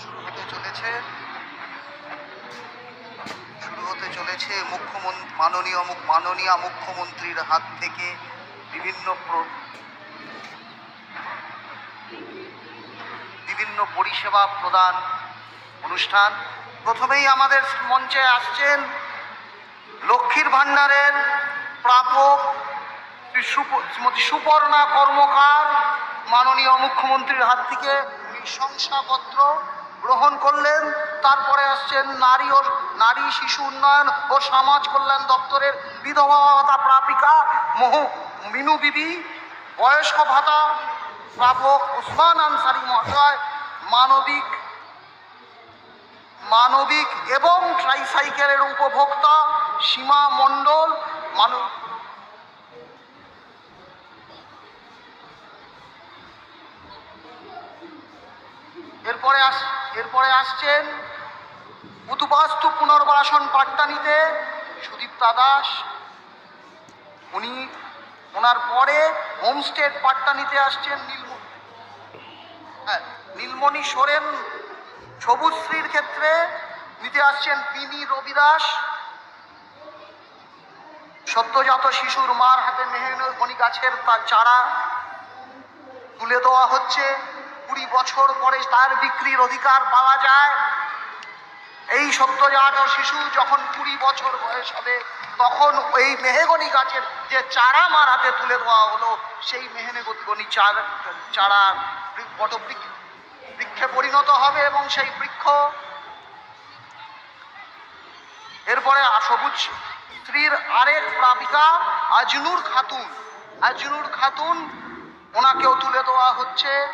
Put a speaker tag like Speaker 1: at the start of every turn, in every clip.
Speaker 1: শুরু হতে চলেছে শুরু হতে চলেছে মুখ্যমন্ত্রী মাননীয় মাননীয় মুখ্যমন্ত্রীর হাত থেকে বিভিন্ন বিভিন্ন পরিষেবা প্রদান অনুষ্ঠান। প্রথমেই আমাদের মঞ্চে আসছেন লক্ষ্মীর ভাণ্ডারের প্রাপক শ্রী শ্রীমতী সুপর্ণা কর্মকার, মাননীয় মুখ্যমন্ত্রীর হাত থেকে শংসাপত্র গ্রহণ করলেন, তারপরে আসছেন নারী ও নারী শিশু উন্নয়ন ও সমাজ কল্যাণ দপ্তরের বিধবা ভাতা প্রাপিকা মহু মিনু বিবি, বয়স্ক ভাতা প্রাপক উসমান আনসারি মহাশয়, মানবিক মানবিক এবং ট্রাইসাইকেলের উপভোক্তা সীমা মণ্ডল মানব এরপরে আস, এরপরে আসছেন উদ্বাস্তু পুনর্বাসন পাট্টানিতে সুদীপ্তা দাস। উনি, ওনার পরে হোমস্টে পাট্টানিতে আসছেন নীলম হ্যাঁ নীলমণি সোরেন। সবুজশ্রীর ক্ষেত্রে নিতে আসছেন পিনি রবিদাস। সদ্যজাত শিশুর মার হাতে মেহগনি গাছের তার চারা তুলে দেওয়া হচ্ছে। কুড়ি বছর পরে তার বিক্রির অধিকার পাওয়া যায়। এই সদ্যজাত শিশু যখন কুড়ি বছর বয়স হবে, তখন এই মেহেগনি গাছের যে চারা মার হাতে তুলে দেওয়া হলো, সেই মেহেগনি চার, চারা বৃ- বটবৃক্ষ, বৃক্ষে পরিণত হবে এবং সেই বৃক্ষ এরপরে সবুজ স্ত্রীর আরেক প্রাপিকা আজনুর খাতুন। আজনুর খাতুন ওনাকেও তুলে দেওয়া হচ্ছে।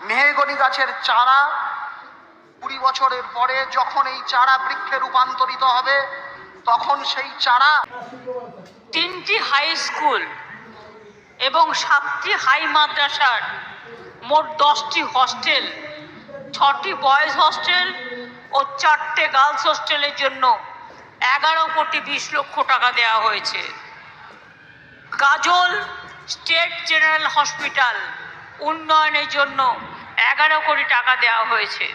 Speaker 1: মেহেগনি গাছের চারা। কুড়ি বছরের পরে যখন এই চারা বৃক্ষে রূপান্তরিত হবে, তখন সেই চারা
Speaker 2: তিনটি হাই স্কুল এবং সাতটি হাই মাদ্রাসার মোট দশটি হস্টেল ছটি বয়েজ হস্টেল ও চারটে গার্লস হোস্টেলের জন্য এগারো কোটি বিশ লক্ষ টাকা দেওয়া হয়েছে। গাজল স্টেট জেনারেল হসপিটাল উন্নয়নের জন্য এগারো কোটি টাকা দেওয়া হয়েছে।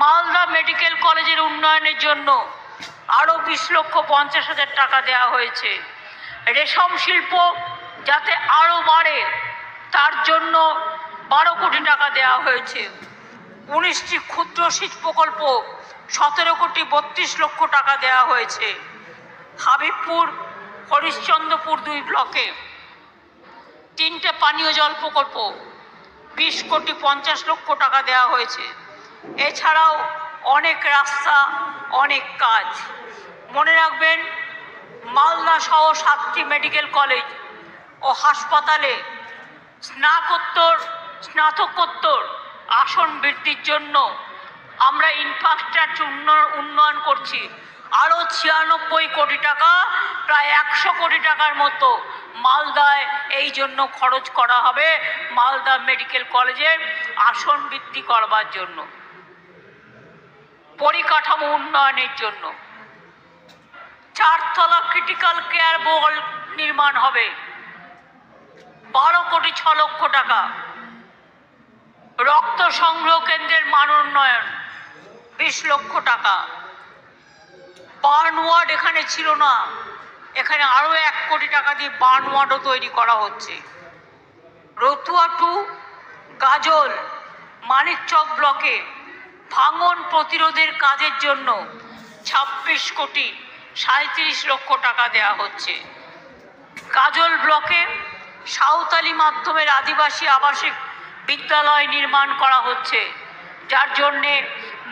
Speaker 2: মালদা মেডিকেল কলেজের উন্নয়নের জন্য আরও বিশ লক্ষ পঞ্চাশ হাজার টাকা দেওয়া হয়েছে। রেশম শিল্প যাতে আরও বাড়ে, তার জন্য বারো কোটি টাকা দেওয়া হয়েছে। উনিশটি ক্ষুদ্র সেচ প্রকল্প সতেরো কোটি বত্রিশ লক্ষ টাকা দেওয়া হয়েছে। হাবিবপুর, হরিশ্চন্দ্রপুর দুই ব্লকে। তিনটে পানীয় জল প্রকল্প, বিশ কোটি পঞ্চাশ লক্ষ টাকা দেওয়া হয়েছে। এছাড়াও অনেক রাস্তা, অনেক কাজ। মনে রাখবেন, মালদা সহ সাতটি মেডিকেল কলেজ ও হাসপাতালে স্নাতকোত্তর স্নাতকোত্তর আসন বৃদ্ধির জন্য আমরা ইনফ্রাস্ট্রাকচার উন্নয়ন করছি। আরও ছিয়ানব্বই কোটি টাকা, প্রায় একশো কোটি টাকার মতো মালদায় এই জন্য খরচ করা হবে মালদা মেডিকেল কলেজে আসন বৃদ্ধি করবার জন্য। পরিকাঠামো উন্নয়নের জন্য। চারতলা ক্রিটিক্যাল কেয়ার বল নির্মাণ হবে। বারো কোটি ছ লক্ষ টাকা। রক্ত সংগ্রহ কেন্দ্রের মান উন্নয়ন, বিশ লক্ষ টাকা। বার্ন ওয়ার্ড এখানে ছিল না। এখানে আরও এক কোটি টাকা দিয়ে বার্ন ওয়ার্ডও তৈরি করা হচ্ছে। রতুয়া টু, গাজল মানিকচক ব্লকে ভাঙন প্রতিরোধের কাজের জন্য ছাব্বিশ কোটি সাঁত্রিশ লক্ষ টাকা দেওয়া হচ্ছে। কাজল ব্লকে সাঁওতালি মাধ্যমের আদিবাসী আবাসিক বিদ্যালয় নির্মাণ করা হচ্ছে, যার জন্যে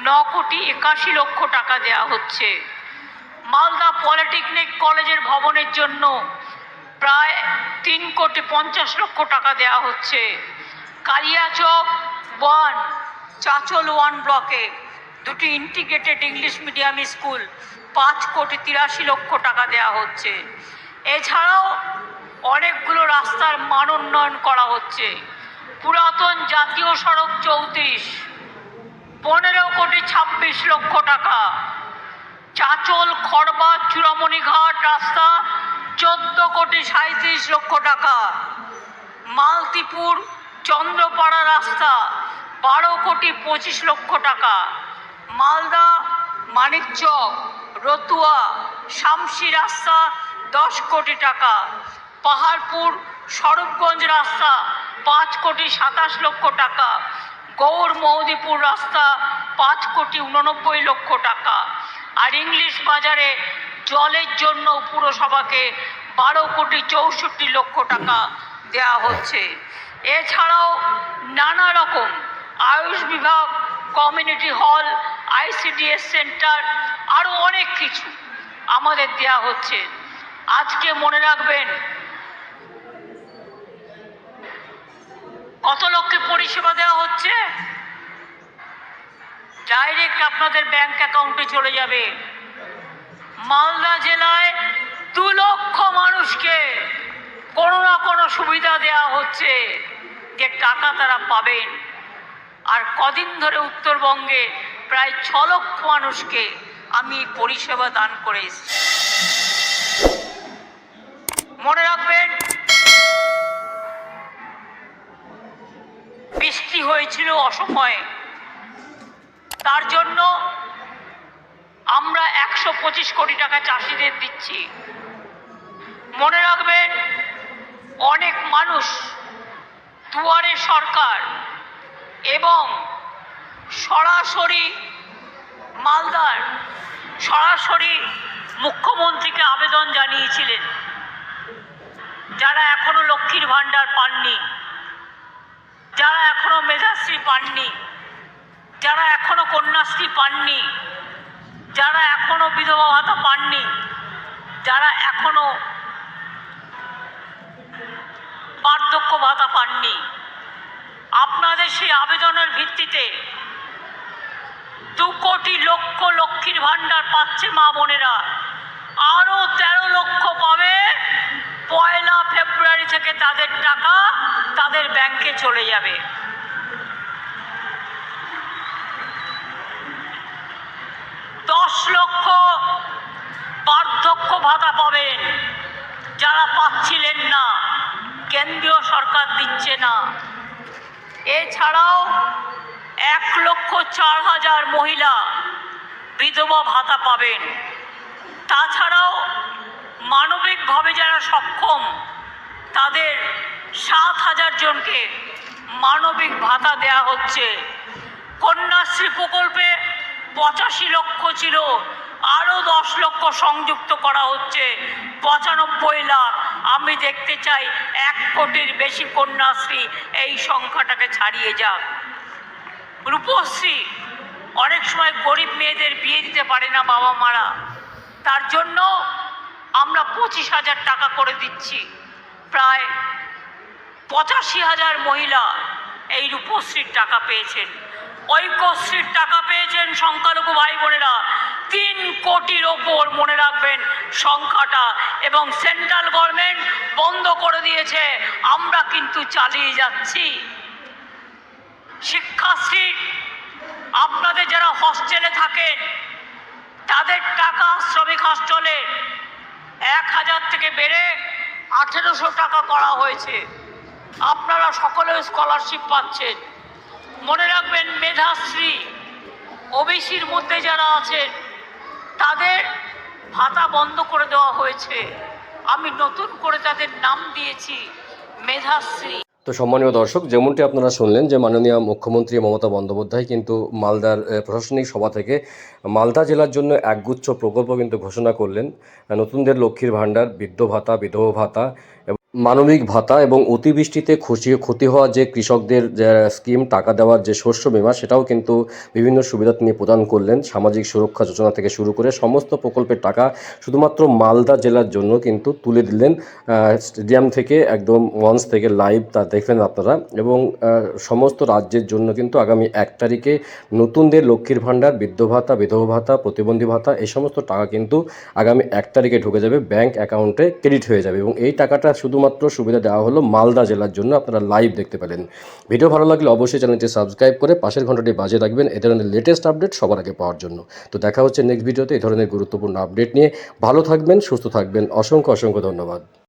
Speaker 2: ন কোটি একাশি লক্ষ টাকা দেওয়া হচ্ছে। মালদা পলিটেকনিক কলেজের ভবনের জন্য প্রায় তিন কোটি পঞ্চাশ লক্ষ টাকা দেওয়া হচ্ছে। কালিয়াচক ওয়ান, চাচল ওয়ান ব্লকে দুটি ইন্টিগ্রেটেড ইংলিশ মিডিয়াম স্কুল পাঁচ কোটি তিরাশি লক্ষ টাকা দেওয়া হচ্ছে। এছাড়াও অনেকগুলো রাস্তার মান উন্নয়ন করা হচ্ছে। পুরাতন জাতীয় সড়ক চৌত্রিশ, পনেরো কোটি ছাব্বিশ লক্ষ টাকা। চাচল, খড়বা, চূড়ামণি ঘাট, রাস্তা, চোদ্দ কোটি সাঁত্রিশ লক্ষ টাকা। মালতিপুর, চন্দ্রপাড়া রাস্তা, বারো কোটি পঁচিশ লক্ষ টাকা। মালদা মানিকচক রতুয়া, শামসি রাস্তা, দশ কোটি টাকা। পাহাড়পুর, স্বরূপগঞ্জ রাস্তা, পাঁচ কোটি সাতাশ লক্ষ টাকা। গৌর মৌদিপুর রাস্তা, পাঁচ কোটি উননব্বই লক্ষ টাকা। আর ইংলিশ বাজারে জলের জন্য পুরসভাকে বারো কোটি চৌষট্টি লক্ষ টাকা দেওয়া হচ্ছে। এছাড়াও নানা রকম আয়ুষ বিভাগ, কমিউনিটি হল, আইসিডিএস সেন্টার আরও অনেক কিছু আমাদের দেওয়া হচ্ছে। আজকে মনে রাখবেন, কত লোককে পরিষেবা দেওয়া হচ্ছে? ডাইরেক্ট আপনাদের ব্যাংক অ্যাকাউন্টে চলে যাবে। মালদা জেলায় দু লক্ষ মানুষকে কোনো না কোনো সুবিধা দেওয়া হচ্ছে যে টাকা তারা পাবেন। আর কদিন ধরে উত্তরবঙ্গে প্রায় ছ লক্ষ মানুষকে আমি পরিষেবা দান করে মনে রাখবেন, বৃষ্টি হয়েছিল অসময়ে। তার জন্য আমরা একশো পঁচিশ কোটি টাকা চাষিদের দিচ্ছি। মনে রাখবেন, অনেক মানুষ দুয়ারে সরকার এবং সরাসরি মালদার, সরাসরি মুখ্যমন্ত্রীকে আবেদন জানিয়েছিলেন। যারা এখনও লক্ষ্মীর ভাণ্ডার পাননি, যারা এখনও মেধাশ্রী পাননি যারা এখনও কন্যাশ্রী পাননি, যারা এখনও বিধবা ভাতা পাননি, যারা এখনও বার্ধক্য ভাতা পাননি, আপনাদের সেই আবেদনের ভিত্তিতে দু কোটি লক্ষ লক্ষ্মীর ভাণ্ডার পাচ্ছে মা বোনেরা। আরও তেরো লক্ষ পাবে পয়লা ফেব্রুয়ারি থেকে তাদের টাকা তাদের ব্যাংকে চলে যাবে। দশ লক্ষ বার্ধক্য ভাতা পাবেন। যারা পাচ্ছিলেন না, কেন্দ্রীয় সরকার দিচ্ছে না। এছাড়াও এক লক্ষ চার হাজার মহিলা বিধবা ভাতা পাবেন। তাছাড়াও মানবিকভাবে যারা সক্ষম, তাদের সাত হাজার জনকে মানবিক ভাতা দেয়া হচ্ছে। কন্যাশ্রী প্রকল্পে পঁচাশি লক্ষ ছিল আরও দশ লক্ষ সংযুক্ত করা হচ্ছে। পঁচানব্বই লাখ। আমি দেখতে চাই এক কোটির বেশি কন্যাশ্রী এই সংখ্যাটাকে ছাড়িয়ে যাক। রূপশ্রী, অনেক সময় গরিব মেয়েদের বিয়ে দিতে পারে না বাবা মারা। তার জন্য আমরা পঁচিশ হাজার টাকা করে দিচ্ছি। প্রায় পঁচাশি হাজার মহিলা এই রূপশ্রীর টাকা পেয়েছেন। ঐক্যশ্রীর টাকা পেয়েছেন সংখ্যালঘু ভাই বোনেরা। তিন কোটির ওপর মনে রাখবেন সংখ্যাটা এবং সেন্ট্রাল গভর্নমেন্ট বন্ধ করে দিয়েছে। আমরা কিন্তু চালিয়ে যাচ্ছি। শিক্ষাশ্রী আপনাদের যারা হস্টেলে থাকেন, তাদের টাকা শ্রমিক হস্টেলে এক হাজার থেকে বেড়ে আঠেরোশো টাকা করা হয়েছে। আপনারা সকলে স্কলারশিপ পাচ্ছেন। মনে রাখবেন মেধাশ্রী, ওবিসির মধ্যে যারা আছেন, তাদের ভাতা বন্ধ করে দেওয়া হয়েছে। আমি নতুন করে তাদের নাম দিয়েছি, মেধাশ্রী।
Speaker 3: তো সম্মানীয় দর্শক, যেমনটি আপনারা শুনলেন যে মাননীয় মুখ্যমন্ত্রী মমতা বন্দ্যোপাধ্যায় কিন্তু মালদার প্রশাসনিক সভা থেকে মালদা জেলার জন্য একগুচ্ছ প্রকল্প কিন্তু ঘোষণা করলেন। নতুনদের লক্ষ্মীর ভাণ্ডার বৃদ্ধ ভাতা, বিধবা ভাতা মানবিক ভাতা এবং অতিবৃষ্টিতে খুশি, ক্ষতি হওয়া যে কৃষকদের স্কিম টাকা দেওয়ার যে শস্য বীমা, সেটাও কিন্তু বিভিন্ন সুবিধা তিনি প্রদান করলেন। সামাজিক সুরক্ষা যোজনা থেকে শুরু করে সমস্ত প্রকল্পের টাকা শুধুমাত্র মালদা জেলার জন্য কিন্তু তুলে দিলেন। স্টেডিয়াম থেকে একদম মঞ্চ থেকে লাইভ তা দেখলেন আপনারা এবং সমস্ত রাজ্যের জন্য কিন্তু আগামী এক তারিখে নতুনদের লক্ষ্মীর ভাণ্ডার বৃদ্ধ ভাতা, বিধবা ভাতা, প্রতিবন্ধী ভাতা, এই সমস্ত টাকা কিন্তু আগামী এক তারিখে ঢুকে যাবে ব্যাংক অ্যাকাউন্টে ক্রেডিট হয়ে যাবে এবং এই টাকাটা শুধুমাত্র সুবিধা দেওয়া হলো মালদা জেলার জন্য। আপনারা লাইভ দেখতে পেলেন। ভিডিও ভালো লাগলে অবশ্যই চ্যানেলটি সাবস্ক্রাইব করে পাশের ঘন্টাটি বাজে রাখবেন। এ ধরনের লেটেস্ট আপডেট সবার আগে পাওয়ার জন্য। তো দেখা হচ্ছে নেক্সট ভিডিওতে এই ধরনের গুরুত্বপূর্ণ আপডেট নিয়ে। ভালো থাকবেন, সুস্থ থাকবেন। অসংখ্য অসংখ্য ধন্যবাদ।